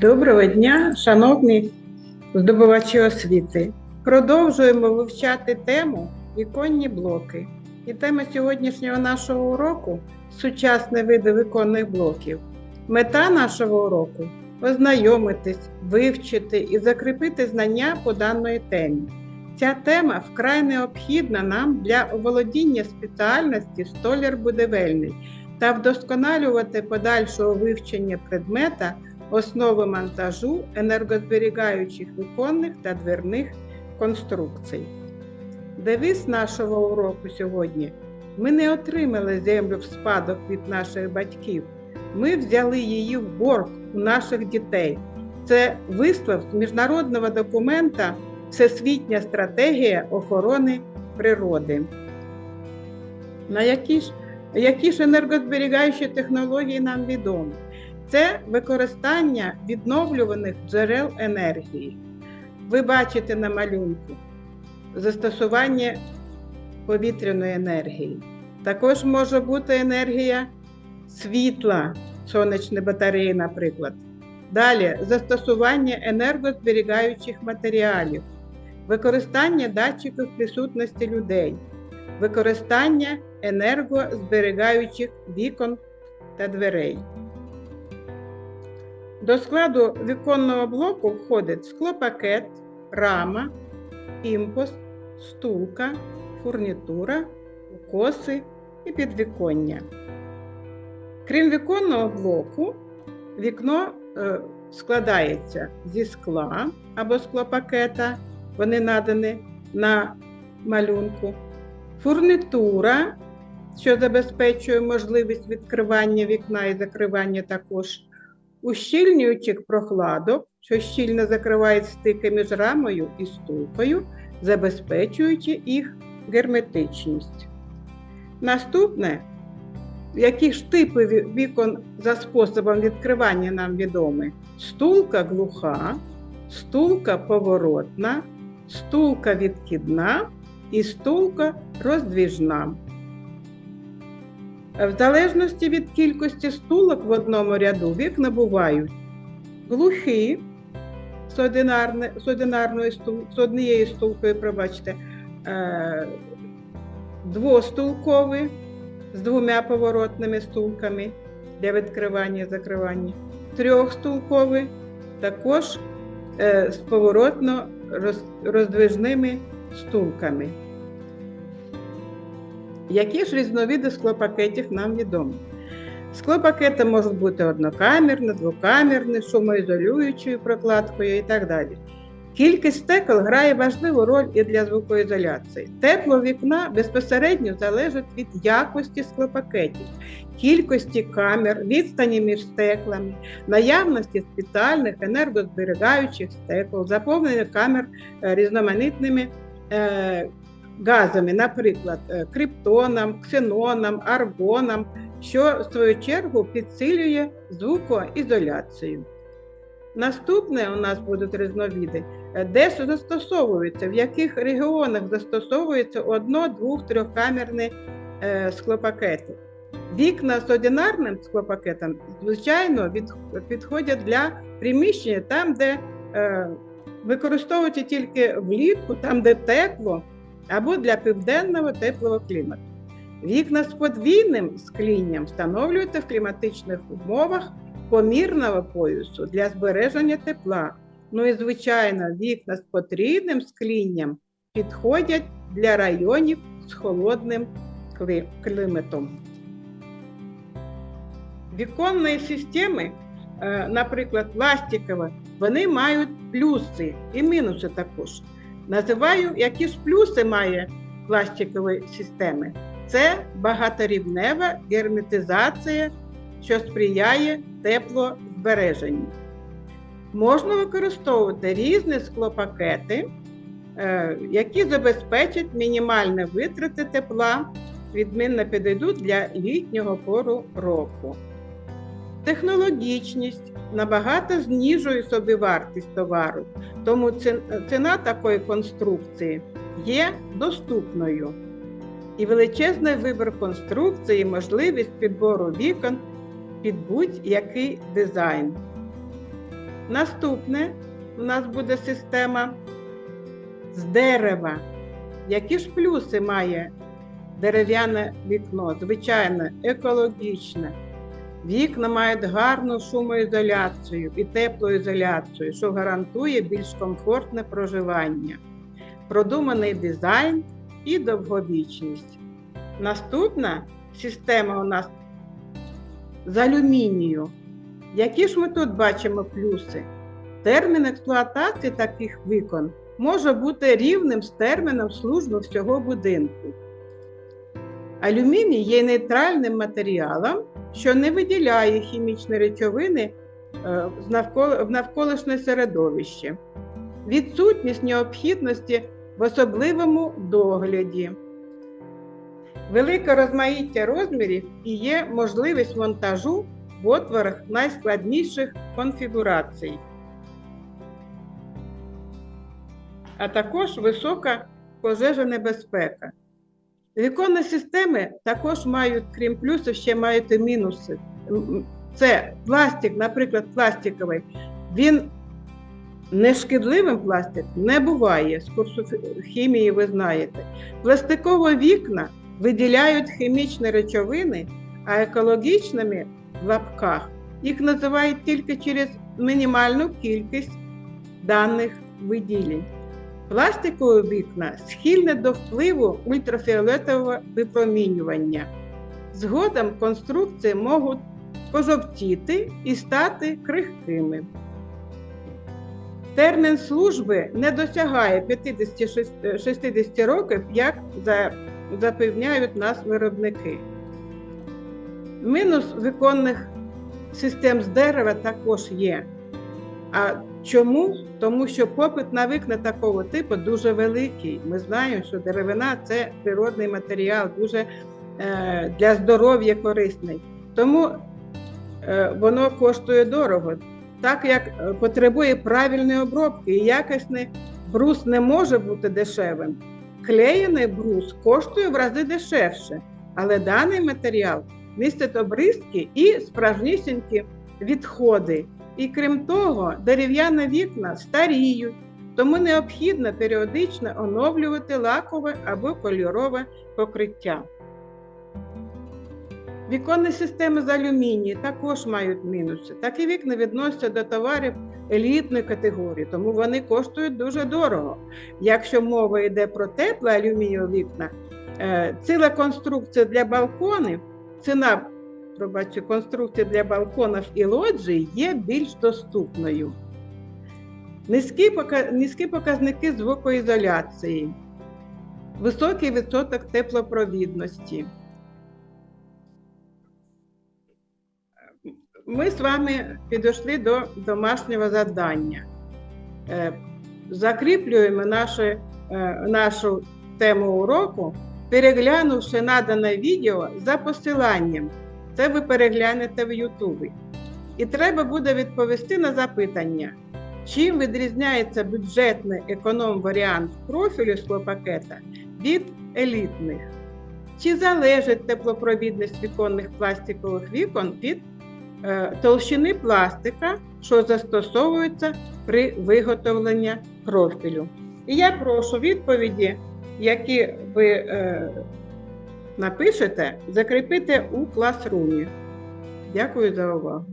Доброго дня, шановні здобувачі освіти. Продовжуємо вивчати тему віконні блоки. І тема сьогоднішнього нашого уроку сучасні види віконних блоків. Мета нашого уроку ознайомитись, вивчити і закріпити знання по даної темі. Ця тема вкрай необхідна нам для оволодіння спеціальності столяр-будівельний та вдосконалювати подальшого вивчення предмета основи монтажу енергозберігаючих віконних та дверних конструкцій. Девіз нашого уроку сьогодні: ми не отримали землю в спадок від наших батьків. Ми взяли її в борг у наших дітей. Це вислов з міжнародного документа Всесвітня стратегія охорони природи. На які ж, які ж енергозберігаючі технології нам відомі? Це використання відновлюваних джерел енергії. Ви бачите на малюнку застосування повітряної енергії. Також може бути енергія світла, сонячні батареї, наприклад. Далі застосування енергозберігаючих матеріалів, використання датчиків присутності людей, використання енергозберігаючих вікон та дверей. До складу віконного блоку входить склопакет, рама, імпост, стулка, фурнітура, укоси і підвіконня. Крім віконного блоку, вікно е, складається зі скла або склопакета, вони надані на малюнку, фурнітура, що забезпечує можливість відкривання вікна і закривання також ущільнюючих прохладок, що щільно закривають стики між рамою і стулкою, забезпечуючи їх герметичність. Наступне, які ж типи вікон за способом відкривання нам відомі: стулка глуха, стулка поворотна, стулка відкидна і стулка роздвіжна. В залежності від кількості стулок в одному ряду вікна бувають глухі з, одинарне, з, одинарною стул, з однією стулкою, пробачте, е, двостулкові з двома поворотними стулками для відкривання і закривання, трьохстулкові також е, з поворотно роздвижними стулками. Які ж різновиди склопакетів нам відомі? Склопакети можуть бути однокамерні, двокамерні, шумоізолюючою прокладкою і так далі. Кількість стекол грає важливу роль і для звукоізоляції. Тепло вікна безпосередньо залежить від якості склопакетів, кількості камер, відстані між стеклами, наявності спеціальних енергозберігаючих стекол, заповнення камер різноманітними е, газами, наприклад, е, криптоном, ксеноном, аргоном, що в свою чергу підсилює звукоізоляцію. Наступне у нас будуть різновиди, е, де застосовуються, в яких регіонах застосовуються одно, двох, трьохкамерні е, склопакети. Вікна з одинарним склопакетом, звичайно, підходять для приміщення там, де використовуються тільки влітку, там, де тепло або для південного теплого клімату. Вікна з подвійним склінням встановлюються в кліматичних умовах помірного поясу для збереження тепла. Ну і, звичайно, вікна з потрійним склінням підходять для районів з холодним кліматом. Віконні системи, е, наприклад, пластикові, вони мають плюси і мінуси також. Називаю, які ж плюси має пластикової системи. Це багаторівнева герметизація, що сприяє теплозбереженню. Можна використовувати різні склопакети, е, які забезпечать мінімальні витрати тепла, відмінно підійдуть для літнього пору року. Технологічність набагато знижує собі вартість товару, тому ціна такої конструкції є доступною. І величезний вибір конструкції, можливість підбору вікон під будь-який дизайн. Наступне у нас буде система з дерева. Які ж плюси має дерев'яне вікно? Звичайно, екологічне. Вікна мають гарну шумоізоляцію і теплоізоляцію, що гарантує більш комфортне проживання, продуманий дизайн і довговічність. Наступна система у нас з алюмінію. Які ж ми тут бачимо плюси? Термін експлуатації таких вікон може бути рівним з терміном служби всього будинку. Алюміній є нейтральним матеріалом, що не виділяє хімічні речовини е, в навколишнє середовище. Відсутність необхідності в особливому догляді. Велике розмаїття розмірів і є можливість монтажу в отворах найскладніших конфігурацій, а також висока пожежонебезпека. Віконні системи також мають, крім плюсів, ще мають і мінуси. Це пластик, наприклад, пластиковий. Він не шкідливим пластик не буває. З курсу хімії ви знаєте. Пластикові вікна виділяють хімічні речовини, а екологічними в лапках їх називають тільки через мінімальну кількість даних виділень. Пластикові вікна схильні до впливу ультрафіолетового випромінювання. Згодом конструкції можуть пожовтіти і стати крихкими. Термін служби не досягає 50-60 років, як запевняють нас виробники. Мінус віконних систем з дерева також є. А чому? Тому що попит на вікна такого типу дуже великий. Ми знаємо, що деревина це природний матеріал, дуже е, для здоров'я корисний. Тому е, воно коштує дорого. Так як потребує правильної обробки і якісний брус не може бути дешевим. Клеєний брус коштує в рази дешевше, але даний матеріал містить обрізки і справжнісінькі відходи. І крім того, дерев'яні вікна старіють, тому необхідно періодично оновлювати лакове або кольорове покриття. Віконні системи з алюмінію також мають мінуси. Такі вікна відносяться до товарів елітної категорії, тому вони коштують дуже дорого. Якщо мова йде про тепле алюмінієві вікна, е, ціла конструкція для балконів, ціна пробачте, конструкції для балконів і лоджій є більш доступною. Низькі, низькі показники звукоізоляції, високий відсоток теплопровідності. Ми з вами підійшли до домашнього завдання. Е, Закріплюємо нашу, е, нашу тему уроку, переглянувши надане відео за посиланням. Це ви переглянете в Ютубі. І треба буде відповісти на запитання, чим відрізняється бюджетний економ-варіант профілю склопакета від елітних? Чи залежить теплопровідність віконних пластикових вікон від е, толщини пластика, що застосовується при виготовленні профілю? І я прошу відповіді, які ви е, напишете, закріпите у класрумі. Дякую за увагу.